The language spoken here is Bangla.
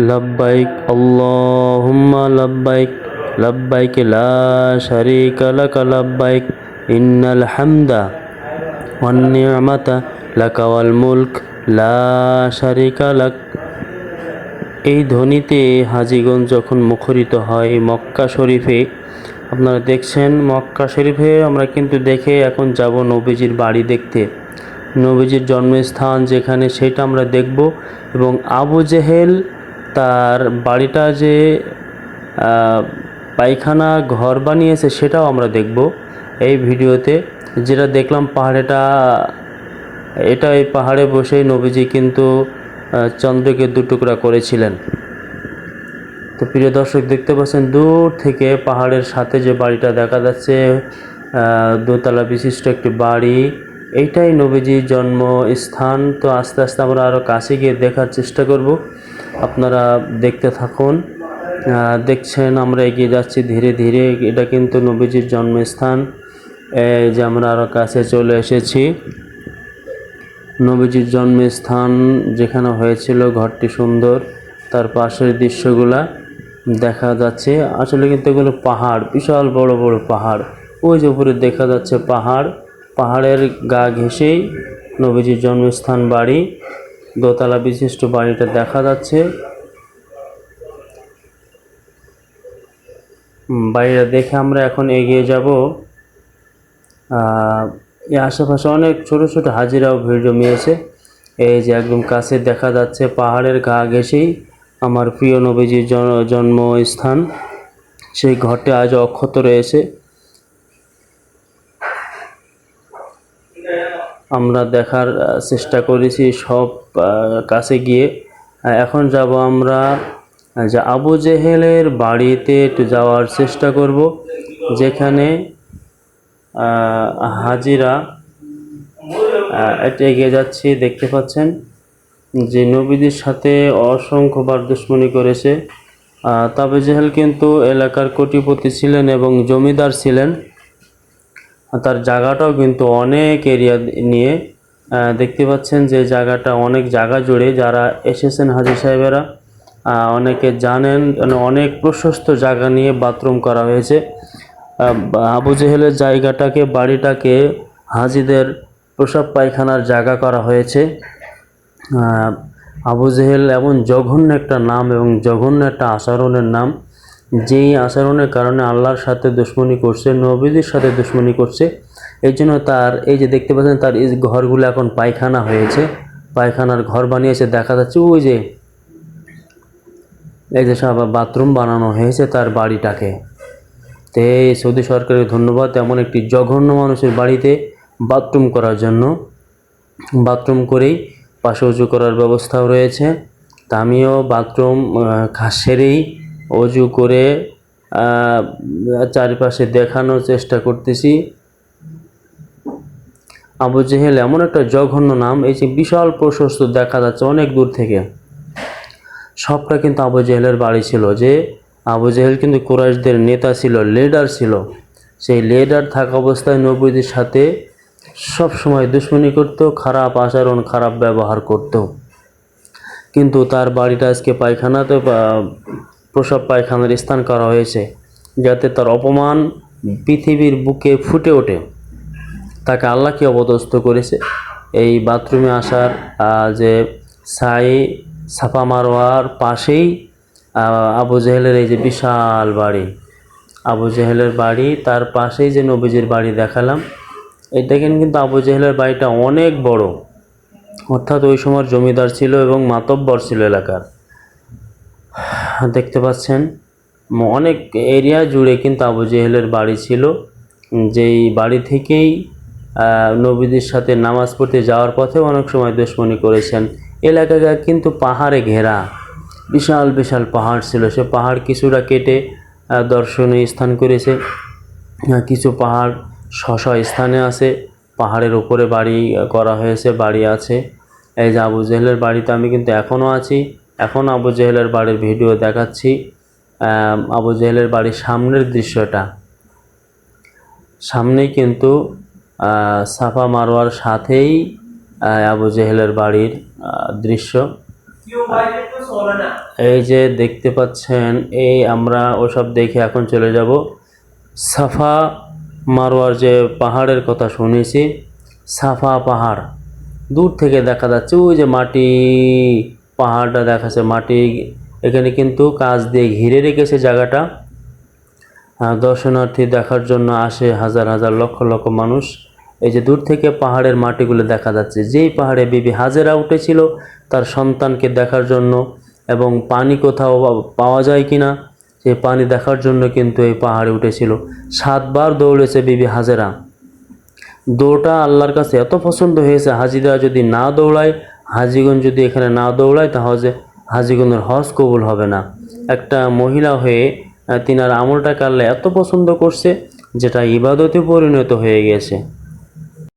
লব্বাইক আল্লাহুম্মা লব্বাইক লব্বাইক লা শারীকা লাক লব্বাইক ইন্নাল হামদা ওয়ান নি'মাতা লাকা ওয়াল মুলক লা শারীকা লাক এই ধ্বনিতে হাজিগঞ্জ যখন মুখরিত হয় মক্কা শরীফে, আপনারা দেখছেন মক্কা শরীফে আমরা কিন্তু দেখে এখন যাব নবীজির বাড়ি দেখতে। নবীজির জন্মস্থান যেখানে সেটা আমরা দেখব এবং আবু জেহেল তার বাড়িটা যে পায়খানা ঘর বানিয়েছে সেটাও আমরা দেখব এই ভিডিওতে। যেটা দেখলাম পাহাড়েটা, এটা এই পাহাড়ে বসেই নবীজি কিন্তু চন্দ্রকে দুটুকরা করেছিলেন। তো প্রিয় দর্শক, দেখতে পাচ্ছেন দূর থেকে পাহাড়ের সাথে যে বাড়িটা দেখা যাচ্ছে দোতলা বিশিষ্ট একটি বাড়ি, এইটাই নবীজির জন্ম স্থান তো আস্তে আস্তে আমরা আরও কাছে গিয়ে দেখার চেষ্টা করব। আপনারা দেখতে থাকুন। দেখছেন, আমরা এগিয়ে যাচ্ছি ধীরে ধীরে। এটা কিন্তু নবীজির জন্মস্থান। এই যে আমরা আরও কাছে চলে এসেছি। নবীজির জন্মস্থান যেখানে হয়েছিল ঘরটি সুন্দর। তার পাশের দৃশ্যগুলা দেখা যাচ্ছে। আসলে কিন্তু এগুলো পাহাড়, বিশাল বড় বড় পাহাড়। ওই যে উপরে দেখা যাচ্ছে পাহাড়। পাহাড়ের গা ঘেঁষেই নবীজির জন্মস্থান বাড়ি। দোতলা বিশিষ্ট বাড়িটা দেখা যাচ্ছে। বাড়িটা দেখে আমরা এখন এগিয়ে যাব। আশেপাশে অনেক ছোট ছোট হাজিরাও ভিড় জমিয়েছে। এই যে একদম কাছে দেখা যাচ্ছে পাহাড়ের গা ঘেঁষেই আমার প্রিয় নবীজির জন- জন্মস্থান। সেই ঘরটি আজ অক্ষত রয়েছে। আমরা দেখার চেষ্টা করেছি সব কাছে গিয়ে। এখন যাব আমরা যে আবু জেহেলের বাড়িতে একটু যাওয়ার চেষ্টা করব, যেখানে হাজিরা এটা এগিয়ে যাচ্ছি, দেখতে পাচ্ছেন যে নবীদের সাথে অসংখ্যবার দুশ্মনী করেছে। তবে জেহেল কিন্তু এলাকার কোটিপতি ছিলেন এবং জমিদার ছিলেন। তার জায়গাটাও কিন্তু অনেক এরিয়া নিয়ে দেখতে পাচ্ছেন যে জায়গাটা অনেক জায়গা জুড়ে যারা এসেছেন হাজি সাহেবেরা অনেকে জানেন মানে অনেক প্রশস্ত জায়গা নিয়ে বাথরুম করা হয়েছে। আবু জেহেলের জায়গাটাকে, বাড়িটাকে হাজিদের প্রসাব পায়খানার জায়গা করা হয়েছে। আবু জেহেল এমন জঘন্য একটা নাম এবং জঘন্য একটা আচরণের নাম। যেই আচরণের কারণে আল্লাহর সাথে দুশ্মনী করছে নবীদের সাথে দুশ্মনী করছে, এই জন্য তার, এই যে দেখতে পাচ্ছেন তার এই ঘরগুলো এখন পায়খানা হয়েছে, পায়খানার ঘর বানিয়েছে, দেখা যাচ্ছে ওই যে, এই যে সব বাথরুম বানানো হয়েছে তার বাড়িটাকে। তো সৌদি সরকারের ধন্যবাদ এমন একটি জঘন্য মানুষের বাড়িতে বাথরুম করার জন্য। বাথরুম করেই পাশে উঁচু করার ব্যবস্থাও রয়েছে। তা আমিও বাথরুম সেরেই অজু করে চারিপাশে দেখানোর চেষ্টা করতেছি। আবু জেহেল এমন একটা জঘন্য নাম, এই যে বিশাল প্রশস্ত দেখা যাচ্ছে অনেক দূর থেকে। সবটা কিন্তু আবু জেহেলের বাড়ি ছিল যে, আবু জেহেল কিন্তু কুরাইশদের নেতা ছিল লিডার ছিল। সেই লিডার থাকা অবস্থায় নবীদের সাথে সব সময় দুশ্মনী করতো, খারাপ আচরণ, খারাপ ব্যবহার করতো। কিন্তু তার বাড়িটা আজকে পায়খানাতে প্রসব পায়খানার স্থান করা হয়েছে, যাতে তার অপমান পৃথিবীর বুকে ফুটে ওঠে। তাকে আল্লাহকে অবদস্ত করেছে? এই বাথরুমে আসার যে সাই সাফা মারোয়ার পাশেই আবু জেহেলের এই যে বিশাল বাড়ি। আবু জেহেলের বাড়ি, তার পাশেই যে নবীজির বাড়ি দেখালাম। এই দেখেন কিন্তু আবু জেহেলের বাড়িটা অনেক বড়। অর্থাৎ ওই সময় জমিদার ছিল এবং মাতব্বর ছিল এলাকার। দেখতে পাচ্ছেন অনেক এরিয়া জুড়ে কিন্তু আবু জেহেলের বাড়ি ছিল। যেই বাড়ি থেকেই নবীদের সাথে নামাজ পড়তে যাওয়ার পথে অনেক সময় দুশ্মনী করেছেন। এলাকাটা কিন্তু পাহাড়ে ঘেরা, বিশাল বিশাল পাহাড় ছিল। সে পাহাড় কিছুটা কেটে দর্শনীয় স্থান করেছে। কিছু পাহাড় শশ স্থানে আছে। পাহাড়ের উপরে বাড়ি করা হয়েছে, বাড়ি আছে। এই যে আবু জেহেলের বাড়িতে আমি কিন্তু এখনও আছি। এখন আবু জেহেলের বাড়ির ভিডিও দেখাচ্ছি। আবু জেহেলের বাড়ির সামনের দৃশ্যটা। সামনেই কিন্তু সাফা মারোয়ার সাথেই আবু জেহেলের বাড়ির দৃশ্য। এই যে দেখতে পাচ্ছেন, এই আমরা ওসব দেখে এখন চলে যাব। সাফা মারোয়ার যে পাহাড়ের কথা শুনেছি, সাফা পাহাড়। দূর থেকে দেখা যাচ্ছে, ওই যে মাটি। পাহাড়টা দেখাচ্ছে, মাটি। এখানে কিন্তু কাজ দিয়ে ঘিরে রেখেছে জায়গাটা। দর্শনার্থী দেখার জন্য আসে হাজার হাজার লক্ষ লক্ষ মানুষ। এই যে দূর থেকে পাহাড়ের মাটিগুলো দেখা যাচ্ছে। যেই পাহাড়ে বিবি হাজেরা উঠেছিল, তার সন্তানকে দেখার জন্য এবং পানি কোথাও পাওয়া যায় কিনা সেই পানি দেখার জন্য কিন্তু এই পাহাড়ে উঠেছিল। সাতবার দৌড়েছে বিবি হাজেরা। দৌড়টা আল্লাহর কাছে এত পছন্দ হয়েছে। হাজিরা যদি না দৌড়ায় হাজিগণ যদি এখানে না দৌড়ায়, তাহলে হাজিগণের হজ কবুল হবে না। একটা মহিলা হয়ে তিনার আমলটা কাটলে এত পছন্দ করছে, যেটা ইবাদতে পরিণত হয়ে গেছে।